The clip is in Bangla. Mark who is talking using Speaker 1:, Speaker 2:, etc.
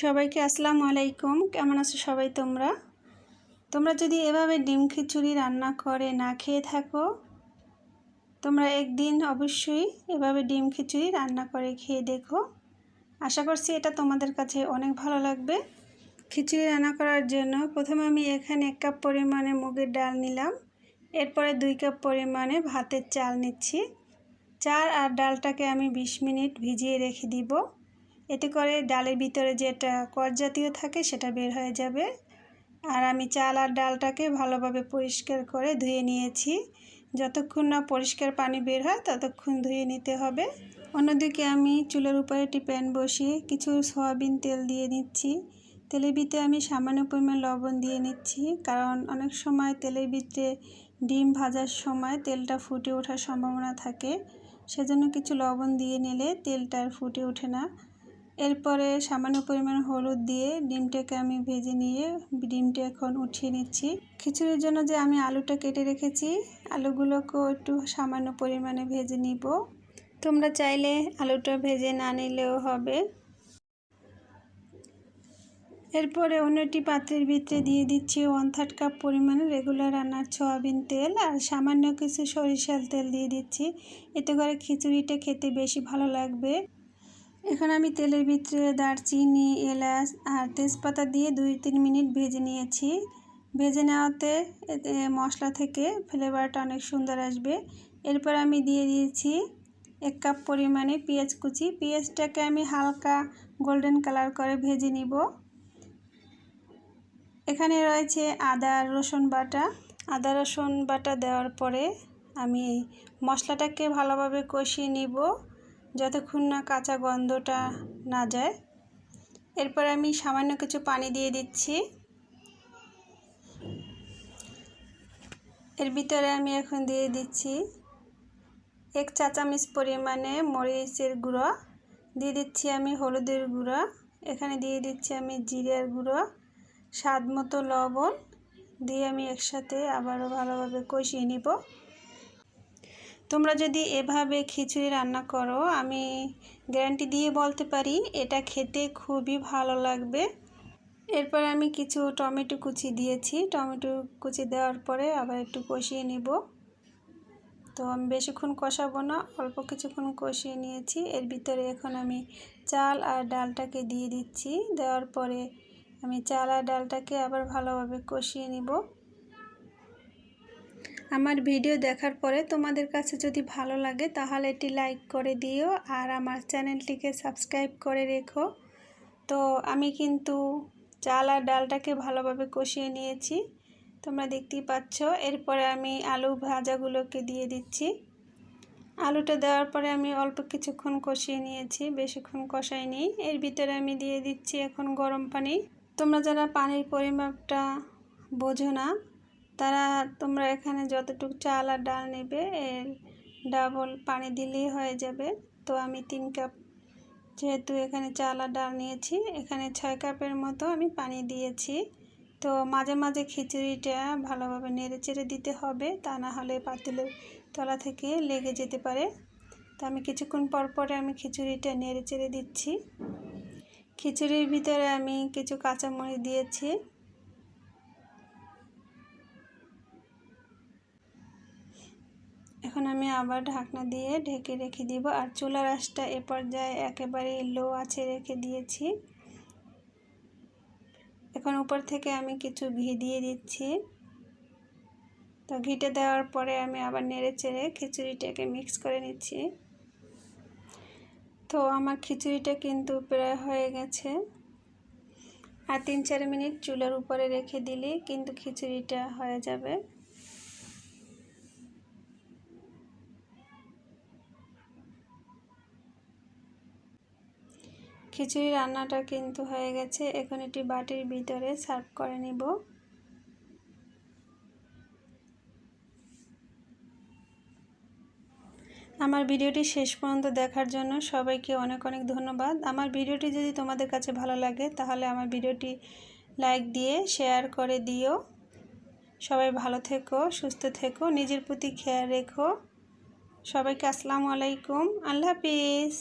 Speaker 1: সবাইকে আসসালামু আলাইকুম। কেমন আছো সবাই তোমরা? তোমরা যদি এভাবে ডিম খিচুড়ি রান্না করে না খেয়ে থাকো, তোমরা একদিন অবশ্যই এভাবে ডিম খিচুড়ি রান্না করে খেয়ে দেখো। আশা করছি এটা তোমাদের কাছে অনেক ভালো লাগবে। খিচুড়ি রান্না করার জন্য প্রথমে আমি এখানে এক কাপ পরিমাণে মুগের ডাল নিলাম। এরপরে দুই কাপ পরিমাণে ভাতের চাল নিচ্ছি। চাল আর ডালটাকে আমি ২০ মিনিট ভিজিয়ে রেখে দিব। এতে করে ডালের ভিতরে যেটা কর জাতীয় থাকে সেটা বের হয়ে যাবে। আর আমি চাল আর ডালটাকে ভালোভাবে পরিষ্কার করে ধুয়ে নিয়েছি। যতক্ষণ না পরিষ্কার পানি বের হয় ততক্ষণ ধুয়ে নিতে হবে। অন্যদিকে আমি চুলের উপরে একটি প্যান বসিয়ে কিছু সয়াবিন তেল দিয়ে নিচ্ছি। তেলের ভিতরে আমি সামান্য পরিমাণ লবণ দিয়ে নিচ্ছি, কারণ অনেক সময় তেলের ভিতরে ডিম ভাজার সময় তেলটা ফুটে ওঠার সম্ভাবনা থাকে। সেজন্য কিছু লবণ দিয়ে নিলে তেলটা আর ফুটে ওঠে না। এরপরে সামান্য পরিমাণ হলুদ দিয়ে ডিমটাকে আমি ভেজে নিয়ে ডিমটা এখন উঠিয়ে নিচ্ছি। খিচুড়ির জন্য যে আমি আলুটা কেটে রেখেছি, আলুগুলোকেও একটু সামান্য পরিমাণে ভেজে নিব। তোমরা চাইলে আলুটা ভেজে না নিলেও হবে। এরপরে অন্য একটি পাত্রের ভিতরে দিয়ে দিচ্ছি ওয়ান থার্ড কাপ পরিমাণে রেগুলার রান্নার সয়াবিন তেল আর সামান্য কিছু সরিষার তেল দিয়ে দিচ্ছি। এতে করে খিচুড়িটা খেতে বেশি ভালো লাগবে। এখন আমি তেলের ভিতরে দারচিনি, এলাচ আর তেজপাতা দিয়ে দুই তিন মিনিট ভেজে নিয়েছি। ভেজে নেওয়াতে মশলা থেকে ফ্লেভারটা অনেক সুন্দর আসবে। এরপর আমি দিয়ে দিয়েছি এক কাপ পরিমাণে পেঁয়াজ কুচি। পেঁয়াজটাকে আমি হালকা গোল্ডেন কালার করে ভেজে নিব। এখানে রয়েছে আদা রসুন বাটা। আদা রসুন বাটা দেওয়ার পরে আমি মশলাটাকে ভালোভাবে কষিয়ে নিব। যতক্ষণ না কাঁচা গন্ধটা না যায়। এরপর আমি সামান্য কিছু পানি দিয়ে দিচ্ছি। এর ভিতরে আমি এখন দিয়ে দিচ্ছি এক চা চামচ পরিমাণে মরিচের গুঁড়ো। দিয়ে দিচ্ছি আমি হলুদের গুঁড়ো। এখানে দিয়ে দিচ্ছি আমি জিরার গুঁড়ো। স্বাদ মতো লবণ। দিয়ে আমি একসাথে আবারও ভালোভাবে কষিয়ে নিব। তোমরা যদি এভাবে খিচুড়ি রান্না করো, আমি গ্যারান্টি দিয়ে বলতে পারি, এটা খেতে খুবই ভালো লাগবে। এরপর আমি কিছু টমেটো কুচি দিয়েছি। টমেটো কুচি দেওয়ার পরে আবার একটু কষিয়ে নিব। তো আমি বেশিক্ষণ কষাবো না, অল্প কিছুক্ষণ কষিয়ে নিয়েছি। এর ভিতরে এখন আমি চাল আর ডালটাকে দিয়ে দিচ্ছি। দেওয়ার পরে আমি চাল আর ডালটাকে আবার ভালোভাবে কষিয়ে নিব। আমার ভিডিও দেখার পরে তোমাদের কাছে যদি ভালো লাগে, তাহলে এটি লাইক করে দিও আর আমার চ্যানেলটিকে সাবস্ক্রাইব করে রেখো। তো আমি কিন্তু চাল আর ডালটাকে ভালোভাবে কষিয়ে নিয়েছি। তোমরা দেখতেই পাচ্ছ, এরপরে আমি আলু ভাজাগুলোকে দিয়ে দিচ্ছি। আলুটা দেওয়ার পরে আমি অল্প কিছুক্ষণ কষিয়ে নিয়েছি, বেশিক্ষণ কষাইনি। এর ভিতরে আমি দিয়ে দিচ্ছি এখন গরম পানি। তোমরা যারা পানির পরিমাপটা বোঝো না তারা তোমরা এখানে যতটুকু চাল আর ডাল নেবে, এর ডাবল পানি দিলেই হয়ে যাবে। তো আমি তিন কাপ, যেহেতু এখানে চাল আর ডাল নিয়েছি, এখানে ছয় কাপের মতো আমি পানি দিয়েছি। তো মাঝে মাঝে খিচুড়িটা ভালোভাবে নেড়ে চেড়ে দিতে হবে, তা না হলে পাতিলের তলা থেকে লেগে যেতে পারে। তো আমি কিছুক্ষণ পর পরে আমি খিচুড়িটা নেড়ে চেড়ে দিচ্ছি। খিচুড়ির ভিতরে আমি কিছু কাঁচামরিচ দিয়েছি। এখন আমি আবার ঢাকনা দিয়ে ঢেকে রেখে দিব আর চুলার আঁচটা এ পর্যায়ে একেবারে লো আছে রেখে দিয়েছি। এখন উপর থেকে আমি কিছু ঘি দিয়ে দিচ্ছি। তো ঘিটা দেওয়ার পরে আমি আবার নেড়ে চেড়ে খিচুড়িটাকে মিক্স করে নিচ্ছি। তো আমার খিচুড়িটা কিন্তু প্রায় হয়ে গেছে। আর তিন চার মিনিট চুলার উপরে রেখে দিলে কিন্তু খিচুড়িটা হয়ে যাবে। খিচুড়ি রান্নাটা কিন্তু হয়ে গেছে। এখন এটি বাটির ভিতরে সার্ভ করে নিব। আমার ভিডিওটি শেষ পর্যন্ত দেখার জন্য সবাইকে অনেক অনেক ধন্যবাদ। আমার ভিডিওটি যদি তোমাদের কাছে ভালো লাগে, তাহলে আমার ভিডিওটি লাইক দিয়ে, শেয়ার করে দিও। সবাই ভালো থেকো, সুস্থ থেকো, নিজের প্রতি খেয়াল রেখো। সবাইকে আসসালামু আলাইকুম। আল্লাহ হাফিজ।